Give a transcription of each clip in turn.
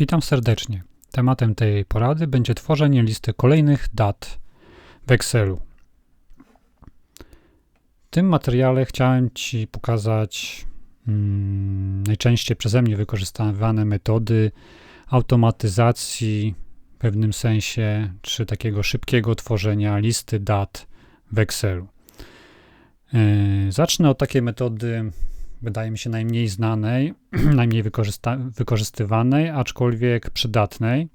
Witam serdecznie. Tematem tej porady będzie tworzenie listy kolejnych dat w Excelu. W tym materiale chciałem Ci pokazać hmm, najczęściej przeze mnie wykorzystywane metody automatyzacji w pewnym sensie, czy takiego szybkiego tworzenia listy dat w Excelu. Yy, zacznę od takiej metody wydaje mi się najmniej znanej, najmniej wykorzystywanej, aczkolwiek przydatnej.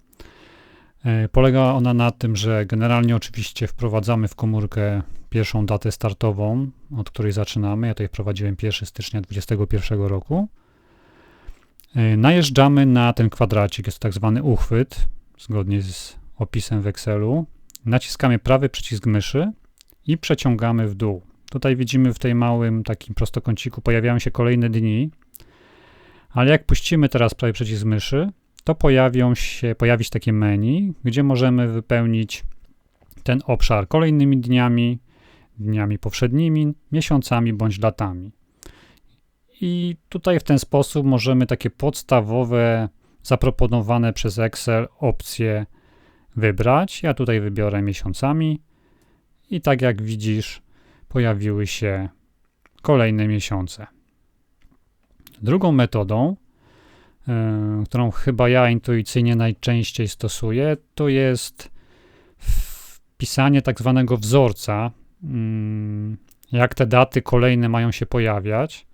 E, polega ona na tym, że generalnie oczywiście wprowadzamy w komórkę pierwszą datę startową, od której zaczynamy. Ja tutaj wprowadziłem 1 stycznia 2021 roku. E, najeżdżamy na ten kwadracik, jest to tak zwany uchwyt, zgodnie z opisem w Excelu. Naciskamy prawy przycisk myszy i przeciągamy w dół. Tutaj widzimy w tej małym takim prostokąciku pojawiają się kolejne dni, ale jak puścimy teraz prawie przycisk myszy, to pojawią się, pojawi się takie menu, gdzie możemy wypełnić ten obszar kolejnymi dniami, dniami powszednimi, miesiącami bądź latami. I tutaj w ten sposób możemy takie podstawowe, zaproponowane przez Excel opcje wybrać. Ja tutaj wybiorę miesiącami i tak jak widzisz, pojawiły się kolejne miesiące. Drugą metodą, yy, którą chyba ja intuicyjnie najczęściej stosuję, to jest wpisanie tak zwanego wzorca, yy, jak te daty kolejne mają się pojawiać.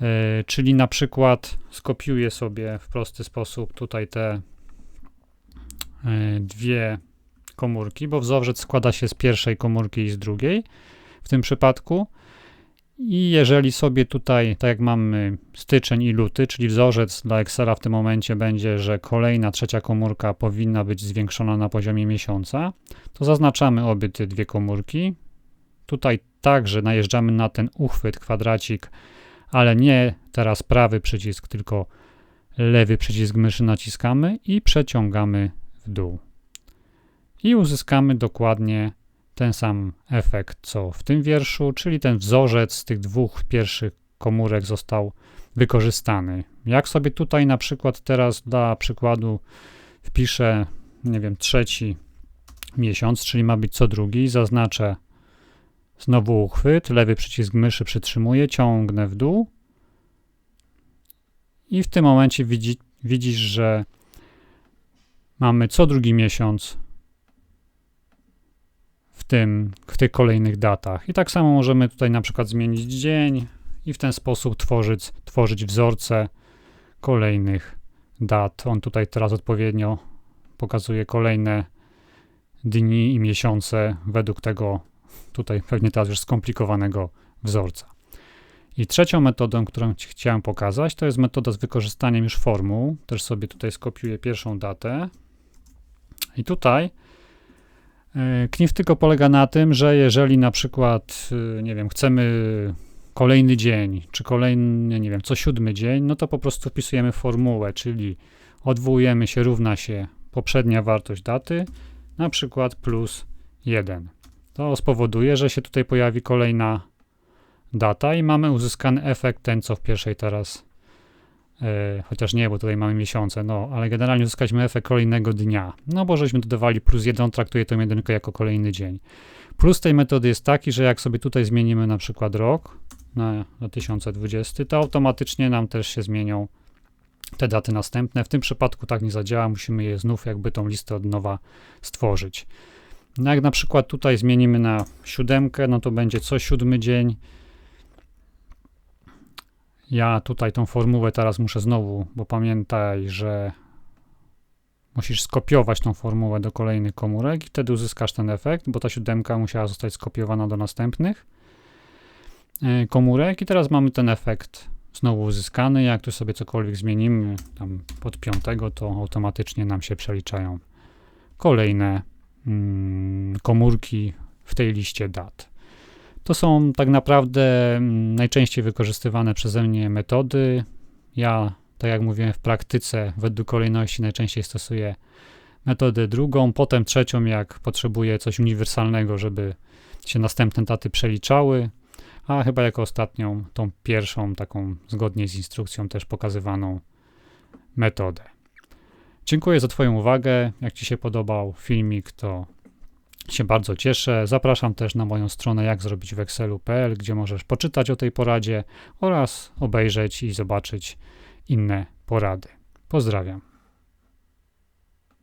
Yy, czyli na przykład skopiuję sobie w prosty sposób tutaj te dwie komórki, bo wzorzec składa się z pierwszej komórki i z drugiej w tym przypadku. I jeżeli sobie tutaj, tak jak mamy styczeń i luty, czyli wzorzec dla Excela w tym momencie będzie, że kolejna trzecia komórka powinna być zwiększona na poziomie miesiąca, to zaznaczamy obie te dwie komórki. Tutaj także najeżdżamy na ten uchwyt, kwadracik, ale nie teraz prawy przycisk, tylko lewy przycisk myszy naciskamy i przeciągamy w dół. I uzyskamy dokładnie ten sam efekt, co w tym wierszu, czyli ten wzorzec z tych dwóch pierwszych komórek został wykorzystany. Jak sobie tutaj na przykład teraz dla przykładu wpiszę, nie wiem, trzeci miesiąc, czyli ma być co drugi, zaznaczę znowu uchwyt, lewy przycisk myszy przytrzymuję, ciągnę w dół i w tym momencie widzi, widzisz, że mamy co drugi miesiąc tym, w tych kolejnych datach. I tak samo możemy tutaj na przykład zmienić dzień i w ten sposób tworzyć, tworzyć wzorce kolejnych dat. On tutaj teraz odpowiednio pokazuje kolejne dni i miesiące według tego tutaj pewnie teraz już skomplikowanego wzorca. I trzecią metodą, którą Ci chciałem pokazać, to jest metoda z wykorzystaniem już formuł. Też sobie tutaj skopiuję pierwszą datę. I tutaj Knif tylko polega na tym, że jeżeli na przykład, e, nie wiem, chcemy kolejny dzień, czy kolejny, nie wiem, co siódmy dzień, no to po prostu wpisujemy formułę, czyli odwołujemy się, równa się poprzednia wartość daty, na przykład plus 1. To spowoduje, że się tutaj pojawi kolejna data i mamy uzyskany efekt ten, co w pierwszej teraz E, chociaż nie, bo tutaj mamy miesiące, no, ale generalnie uzyskaliśmy efekt kolejnego dnia. No bo żeśmy dodawali plus jeden, traktuje tę jedynkę jako kolejny dzień. Plus tej metody jest taki, że jak sobie tutaj zmienimy na przykład rok na 2020, to automatycznie nam też się zmienią te daty następne. W tym przypadku tak nie zadziała, musimy je znów jakby tą listę od nowa stworzyć. No jak na przykład tutaj zmienimy na siódemkę, no to będzie co siódmy dzień, ja tutaj tą formułę teraz muszę znowu, bo pamiętaj, że musisz skopiować tą formułę do kolejnych komórek i wtedy uzyskasz ten efekt, bo ta siódemka musiała zostać skopiowana do następnych e, komórek i teraz mamy ten efekt znowu uzyskany. Jak tu sobie cokolwiek zmienimy tam pod piątego, to automatycznie nam się przeliczają kolejne mm, komórki w tej liście dat. To są tak naprawdę mm, najczęściej wykorzystywane przeze mnie metody. Ja, tak jak mówiłem, w praktyce według kolejności najczęściej stosuję metodę drugą, potem trzecią, jak potrzebuję coś uniwersalnego, żeby się następne daty przeliczały, a chyba jako ostatnią, tą pierwszą, taką zgodnie z instrukcją też pokazywaną metodę. Dziękuję za Twoją uwagę. Jak Ci się podobał filmik, to się bardzo cieszę. Zapraszam też na moją stronę jak zrobić w Excelu.pl, gdzie możesz poczytać o tej poradzie oraz obejrzeć i zobaczyć inne porady. Pozdrawiam.